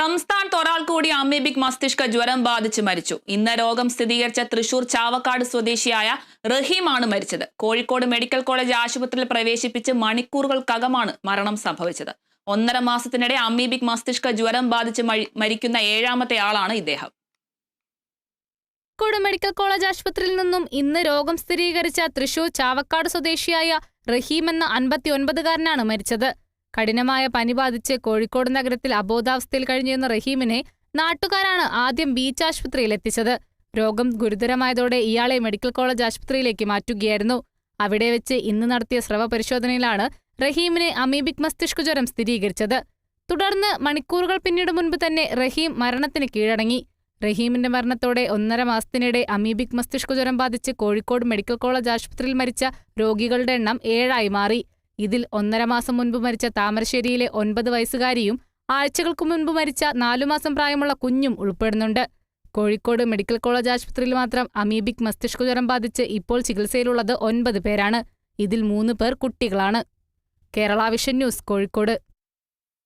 സംസ്ഥാനത്ത് ഒരാൾ കൂടി അമീബിക് മസ്തിഷ്ക ജ്വരം ബാധിച്ച് മരിച്ചു. ഇന്ന് രോഗം സ്ഥിരീകരിച്ച തൃശൂർ ചാവക്കാട് സ്വദേശിയായ റഹീമാണ് മരിച്ചത്. കോഴിക്കോട് മെഡിക്കൽ കോളേജ് ആശുപത്രിയിൽ പ്രവേശിപ്പിച്ച് മണിക്കൂറുകൾക്കകമാണ് മരണം സംഭവിച്ചത്. ഒന്നര മാസത്തിനിടെ അമീബിക് മസ്തിഷ്ക ജ്വരം ബാധിച്ച് മരിക്കുന്ന ഏഴാമത്തെ ആളാണ് ഇദ്ദേഹം. കോഴിക്കോട് മെഡിക്കൽ കോളേജ് ആശുപത്രിയിൽ നിന്നും ഇന്ന് രോഗം സ്ഥിരീകരിച്ച തൃശൂർ ചാവക്കാട് സ്വദേശിയായ റഹീം എന്ന അൻപത്തിയൊൻപതുകാരനാണ് മരിച്ചത്. കഠിനമായ പനി ബാധിച്ച് കോഴിക്കോട് നഗരത്തിൽ അബോധാവസ്ഥയിൽ കഴിഞ്ഞിരുന്ന റഹീമിനെ നാട്ടുകാരാണ് ആദ്യം ബീച്ച് ആശുപത്രിയിൽ എത്തിച്ചത്. രോഗം ഗുരുതരമായതോടെ ഇയാളെ മെഡിക്കൽ കോളേജ് ആശുപത്രിയിലേക്ക് മാറ്റുകയായിരുന്നു. അവിടെ വെച്ച് ഇന്ന് നടത്തിയ സ്രവ പരിശോധനയിലാണ് റഹീമിന് അമീബിക് മസ്തിഷ്ക ജ്വരം സ്ഥിരീകരിച്ചത്. തുടർന്ന് മണിക്കൂറുകൾ പിന്നീട് മുൻപ് തന്നെ റഹീം മരണത്തിന് കീഴടങ്ങി. റഹീമിന്റെ മരണത്തോടെ ഒന്നര മാസത്തിനിടെ അമീബിക് മസ്തിഷ്ക ജ്വരം ബാധിച്ച് കോഴിക്കോട് മെഡിക്കൽ കോളേജ് ആശുപത്രിയിൽ മരിച്ച രോഗികളുടെ എണ്ണം ഏഴായി മാറി. ഇതിൽ ഒന്നര മാസം മുൻപ് മരിച്ച താമരശ്ശേരിയിലെ ഒൻപത് വയസ്സുകാരിയും ആഴ്ചകൾക്ക് മുൻപ് മരിച്ച നാലു മാസം പ്രായമുള്ള കുഞ്ഞും ഉൾപ്പെടുന്നുണ്ട്. കോഴിക്കോട് മെഡിക്കൽ കോളേജ് ആശുപത്രിയിൽ മാത്രം അമീബിക് മസ്തിഷ്ക ജ്വരം ബാധിച്ച് ഇപ്പോൾ ചികിത്സയിലുള്ളത് ഒൻപത് പേരാണ്. ഇതിൽ മൂന്ന് പേർ കുട്ടികളാണ്. Kerala vision news Kozhikode.